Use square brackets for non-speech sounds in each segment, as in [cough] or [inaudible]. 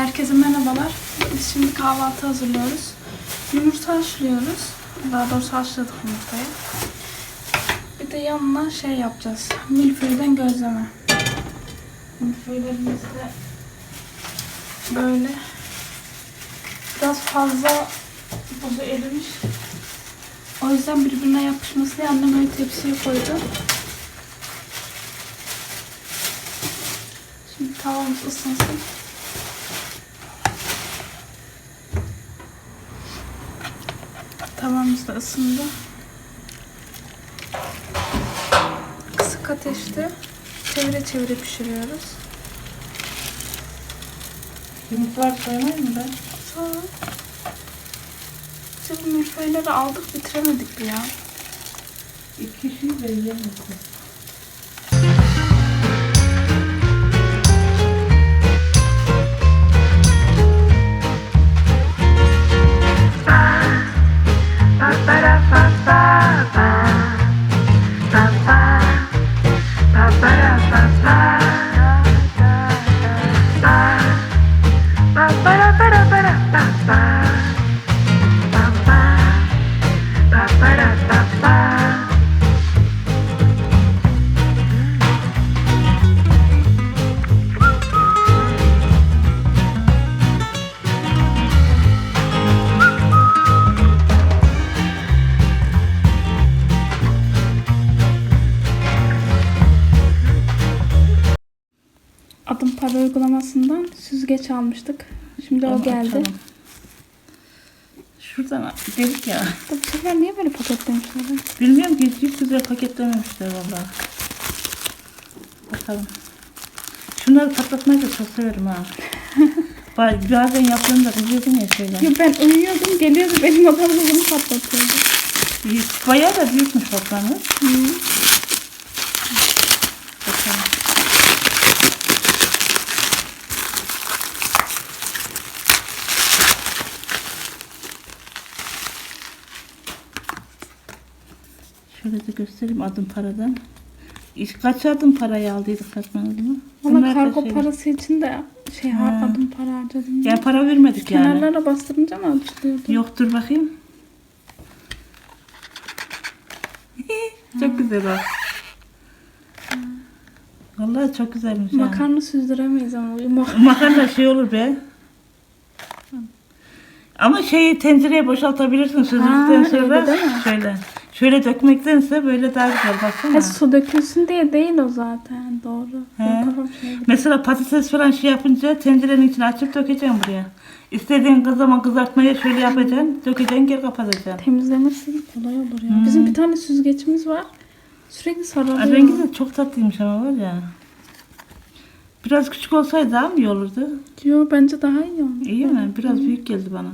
Herkese merhabalar. Biz şimdi kahvaltı hazırlıyoruz. Yumurta haşlıyoruz. Daha doğrusu haşladık yumurtayı. Bir de yanına şey yapacağız. Milföyden gözleme. Milföylerimiz de böyle biraz fazla buzu erimiş. O yüzden birbirine yapışması diye annem öyle tepsiye koydu. Şimdi tavamız ısınsın. Tavamız da ısındı. Kısık ateşte çevire çevire pişiriyoruz. Yumurtalar saymayayım mı ben? Sonra işte bu milföyleri aldık bitiremedik ya. İki kişiyi de yiyemedim. Para uygulamasından süzgeç almıştık. Şimdi o Onu geldi. açalım. Şuradan dedik ya. Bu sefer niye böyle paketlemişler? Bilmiyorum ki hiç güzel paketlememişler valla. Bakalım. Şunları patlatmayı da çok severim ha. [laughs] Ba- Bazen yaptığımda kızıyordum ya şeyler. Ya ben uyuyordum geliyordu benim odamda bunu patlatıyordu. Bayağı da büyükmüş patlanır. Hı. Bakalım. Şöyle de göstereyim adım paradan. Kaç adım parayı aldıydık Fatma Hanım'ı? Valla kargo şey- parası için de şey Ha. adım para harcadım. Yani para vermedik yani. Kenarlara bastırınca mı açılıyordu? Yok dur bakayım. [laughs] çok güzel o. Vallahi çok güzelmiş. Makarna süzdüremeyiz ama uyumak. [laughs] Makarna şey olur be. Ama şeyi tencereye boşaltabilirsin süzdükten sonra. Şöyle. Şöyle dökmektense böyle daha güzel baksana. Ha, su dökülsün diye değil o zaten doğru. He. Şey. Mesela patates falan şey yapınca tencerenin içine açıp dökeceksin buraya. İstediğin zaman kızartmaya şöyle yapacaksın, dökeceksin, geri kapatacaksın. Temizlemesi kolay olur ya. Hmm. Bizim bir tane süzgeçimiz var. Sürekli Aa, sarılıyor. Rengi de çok tatlıymış ama var ya. Biraz küçük olsaydı daha mı iyi olurdu? Yo bence daha iyi olmuş. İyi mi? Biraz büyük geldi bana.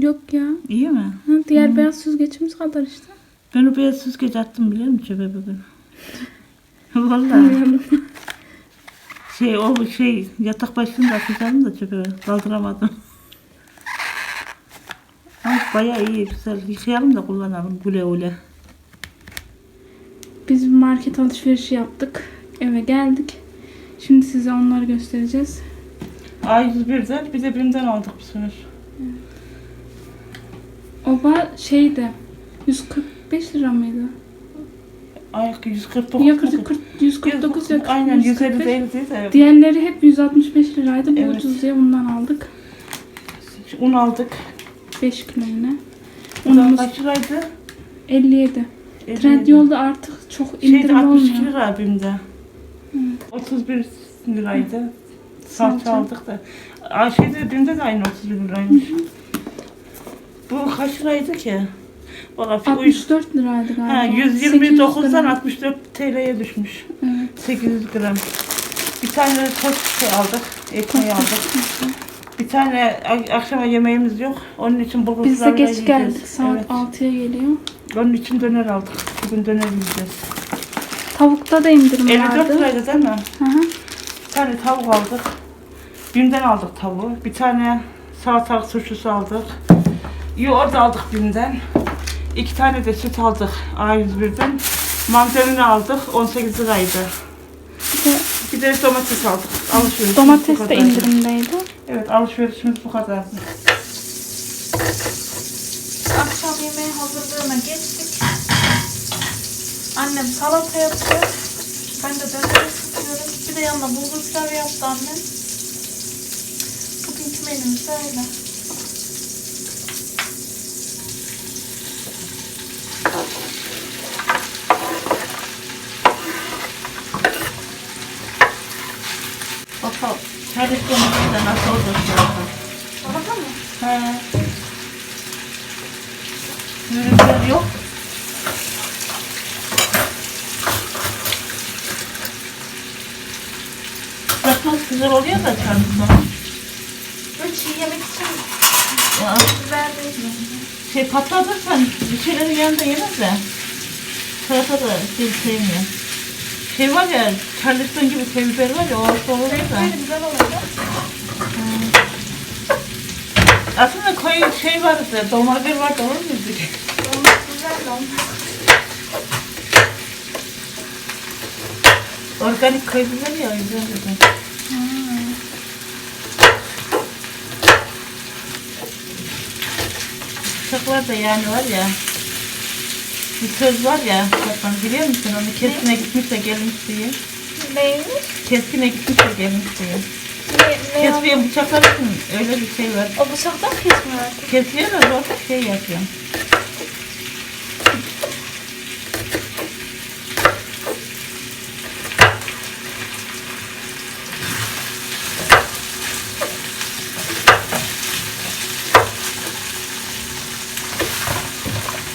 Yok ya. İyi mi? Ha, diğer beyaz süzgeçimiz kadar işte. Ben o beyaz süzgeç attım biliyor musun çöpe bugün? [laughs] Vallahi. Şey o şey yatak başlığını da atacağım da çöpe kaldıramadım. Ama bayağı iyi güzel. Yıkayalım da kullanalım güle güle. Biz market alışverişi yaptık. Eve geldik. Şimdi size onları göstereceğiz. A101'den bir de BİM'den aldık bu sefer. Oba şeydi. 145 lira mıydı? Ay 149 Ya mu? 40, 40, 149 ya 40, Aynen 150 145. değil değil de. Diğerleri hep 165 liraydı. Bu Evet. ucuz diye bundan aldık. Un aldık. 5 kilo yine. Un Unumuz kaç liraydı? 57. 57. Trendyol'da artık çok indirim 62 olmuyor. lira BİM'de. Hı. 31 liraydı. Salça Salça. aldık da. Şeyde BİM'de de aynı 31 liraymış. Bu kaç liraydı ki? Valla fi- 64 liraydı galiba. Ha, 800 129'dan lira. 64 TL'ye düşmüş. Evet. 800 gram. Bir tane tost şey aldık. Ekmeği aldık. Bir tane a- akşama yemeğimiz yok. Onun için bulgur Biz de pilavıyla geç yiyeceğiz. geldik. Saat Evet. 6'ya geliyor. Onun için döner aldık. Bugün döner yiyeceğiz. Tavukta da indirim 54 vardı. liraydı değil mi? Hı hı. Bir tane tavuk aldık. Bim'den aldık tavuğu. Bir tane salatalık turşusu aldık. Yoğurt aldık Bim'den. İki tane de süt aldık A101'den. Mandalina aldık. 18 liraydı. Bir de Bir de domates aldık. Alışveriş. domates de indirimdeydi. Evet alışverişimiz bu kadar. Akşam yemeği hazırlığına geçtik. Annem salata yapıyor. Ben de döner ısıtıyorum. Bir de yanına bulgur pilavı yaptı annem. Bugünkü menümüz böyle. Bakalım. Çalıştığımızda nasıl olacak? Salata mı? He. Ürünler yok. Zaten güzel oluyor da çalışma. Böyle çiğ yemek için Ya, biber değil. Şey patlatırsan bir şeylerin yanında yemez de. Salata da şey sevmiyor. Şey var ya, Charleston gibi sev biber var ya, o olsa olur da. Böyle güzel oluyor. Aslında koyu şey vardı, domates vardı olur muydu ki? Olmaz güzel de olmaz. Organik koyu biber ya, o yüzden dedim. Bıçaklar da yani var ya, bir söz var ya, Şapan biliyor musun onu? Keskine gitmiş de gelmiş diye. Neymiş? De gelmiş diye. Ne, ne Kesmeyen bıçaklar için öyle bir şey var. O bıçaktan kesmiyor artık. Kesiyor da zor şey yapıyor.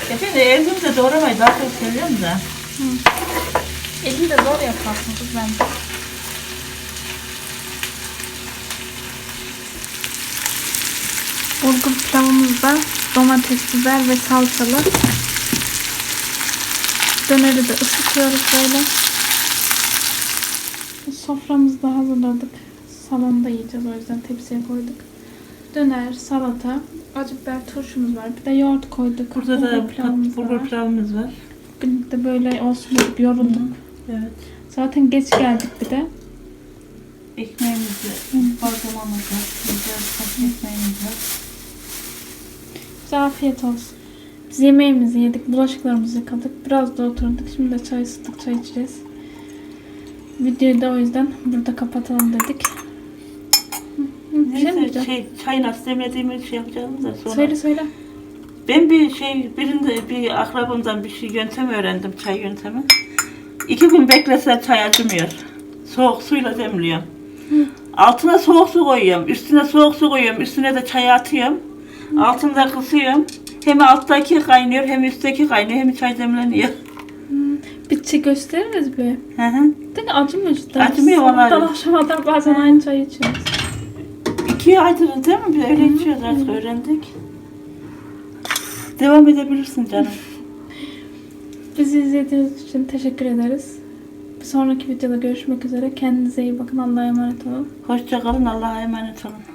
Efendim elimde doğramayı daha çok seviyorum da. Elini de zor yaparsın kız bence. Bulgur pilavımızda domates, biber ve salçalı. Döneri de ısıtıyoruz böyle. Soframızı da hazırladık. Salonda yiyeceğiz o yüzden tepsiye koyduk. Döner, salata, acı biber turşumuz var. Bir de yoğurt koyduk. Burada da Bulgur pilavımız pat, bulgur var. pilavımız var. Bugün de böyle olsun deyip yorulduk. Evet. Zaten geç geldik bir de. Ekmeğimiz var. Balgamamız var. Güzel taş ekmeğimiz var. Bize afiyet olsun. Biz yemeğimizi yedik, bulaşıklarımızı yıkadık. Biraz da oturduk. Şimdi de çay ısıttık, çay içeceğiz. Videoyu da o yüzden burada kapatalım dedik. Şey Neyse şey, çay nasıl demlediğimiz şey yapacağız da sonra. Söyle söyle. Ben bir şey birinde bir akrabamdan bir şey yöntem öğrendim çay yöntemi. İki gün beklese çay acımıyor. Soğuk suyla demliyorum. Altına soğuk su koyuyorum. Üstüne soğuk su koyuyorum. Üstüne de çay atıyorum. Altında kısıyorum. Hem alttaki kaynıyor hem üstteki kaynıyor hem çay demleniyor. Bir çay gösteririz bir. Hı hı. Değil mi? Acımıyor cidden. Acımıyor Sabahtan vallahi. akşama kadar bazen aynı çayı içiyoruz. İkiye aydınız değil mi? Biz öyle içiyoruz artık öğrendik. Devam edebilirsin canım. Bizi izlediğiniz için teşekkür ederiz. Bir sonraki videoda görüşmek üzere. Kendinize iyi bakın. Allah'a emanet olun. Hoşça kalın. Allah'a emanet olun.